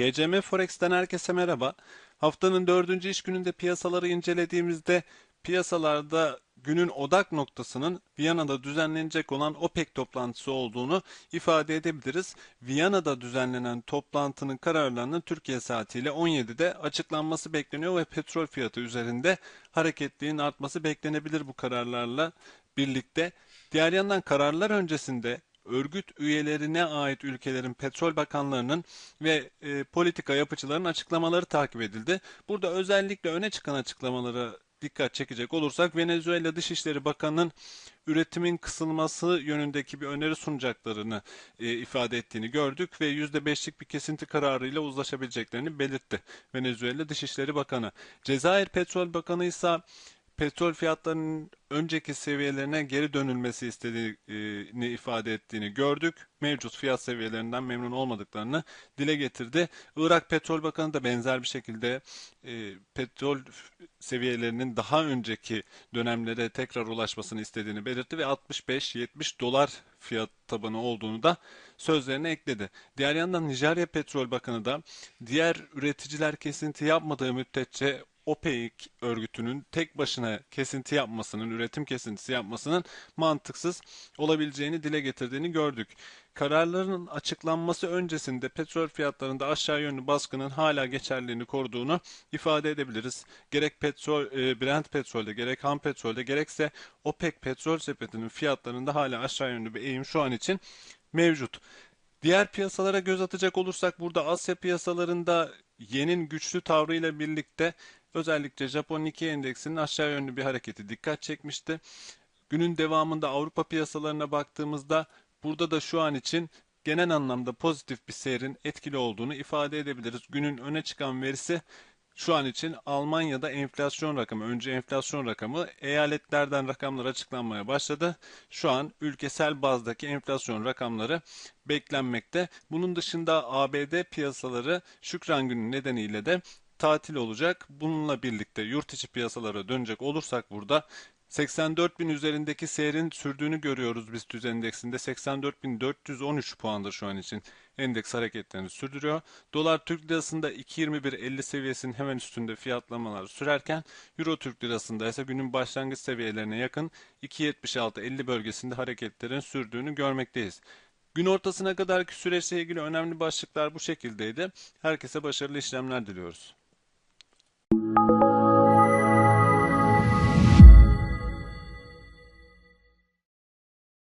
GCM Forex'ten herkese merhaba. Haftanın dördüncü iş gününde piyasaları incelediğimizde piyasalarda günün odak noktasının Viyana'da düzenlenecek olan OPEC toplantısı olduğunu ifade edebiliriz. Viyana'da düzenlenen toplantının kararlarının Türkiye saatiyle 17'de açıklanması bekleniyor ve petrol fiyatı üzerinde hareketliğin artması beklenebilir bu kararlarla birlikte. Diğer yandan kararlar öncesinde örgüt üyelerine ait ülkelerin petrol bakanlarının ve e, politika yapıcıların açıklamaları takip edildi. Burada özellikle öne çıkan açıklamalara dikkat çekecek olursak Venezuela Dışişleri Bakanı'nın üretimin kısılması yönündeki bir öneri sunacaklarını e, ifade ettiğini gördük ve %5'lik bir kesinti kararıyla uzlaşabileceklerini belirtti. Venezuela Dışişleri Bakanı. Cezayir Petrol Bakanı ise petrol fiyatlarının önceki seviyelerine geri dönülmesi istediğini ifade ettiğini gördük. Mevcut fiyat seviyelerinden memnun olmadıklarını dile getirdi. Irak Petrol Bakanı da benzer bir şekilde e, petrol seviyelerinin daha önceki dönemlere tekrar ulaşmasını istediğini belirtti ve 65-70 dolar fiyat tabanı olduğunu da sözlerine ekledi. Diğer yandan Nijerya Petrol Bakanı da diğer üreticiler kesinti yapmadığı müddetçe OPEC örgütünün tek başına kesinti yapmasının, üretim kesintisi yapmasının mantıksız olabileceğini dile getirdiğini gördük. Kararların açıklanması öncesinde petrol fiyatlarında aşağı yönlü baskının hala geçerliliğini koruduğunu ifade edebiliriz. Gerek petrol, e, Brent petrolde, gerek ham petrolde, gerekse OPEC petrol sepetinin fiyatlarında hala aşağı yönlü bir eğim şu an için mevcut. Diğer piyasalara göz atacak olursak burada Asya piyasalarında yenin güçlü tavrıyla birlikte özellikle Japon Nikkei endeksinin aşağı yönlü bir hareketi dikkat çekmişti. Günün devamında Avrupa piyasalarına baktığımızda burada da şu an için genel anlamda pozitif bir seyrin etkili olduğunu ifade edebiliriz. Günün öne çıkan verisi şu an için Almanya'da enflasyon rakamı, önce enflasyon rakamı eyaletlerden rakamlar açıklanmaya başladı. Şu an ülkesel bazdaki enflasyon rakamları beklenmekte. Bunun dışında ABD piyasaları Şükran günü nedeniyle de tatil olacak. Bununla birlikte yurt içi piyasalara dönecek olursak burada 84 bin üzerindeki seyrin sürdüğünü görüyoruz biz düz endeksinde. 84.413 puandır şu an için endeks hareketlerini sürdürüyor. Dolar Türk lirasında 2.21.50 seviyesinin hemen üstünde fiyatlamalar sürerken Euro Türk lirasında ise günün başlangıç seviyelerine yakın 2.76.50 bölgesinde hareketlerin sürdüğünü görmekteyiz. Gün ortasına kadarki süreçle ilgili önemli başlıklar bu şekildeydi. Herkese başarılı işlemler diliyoruz.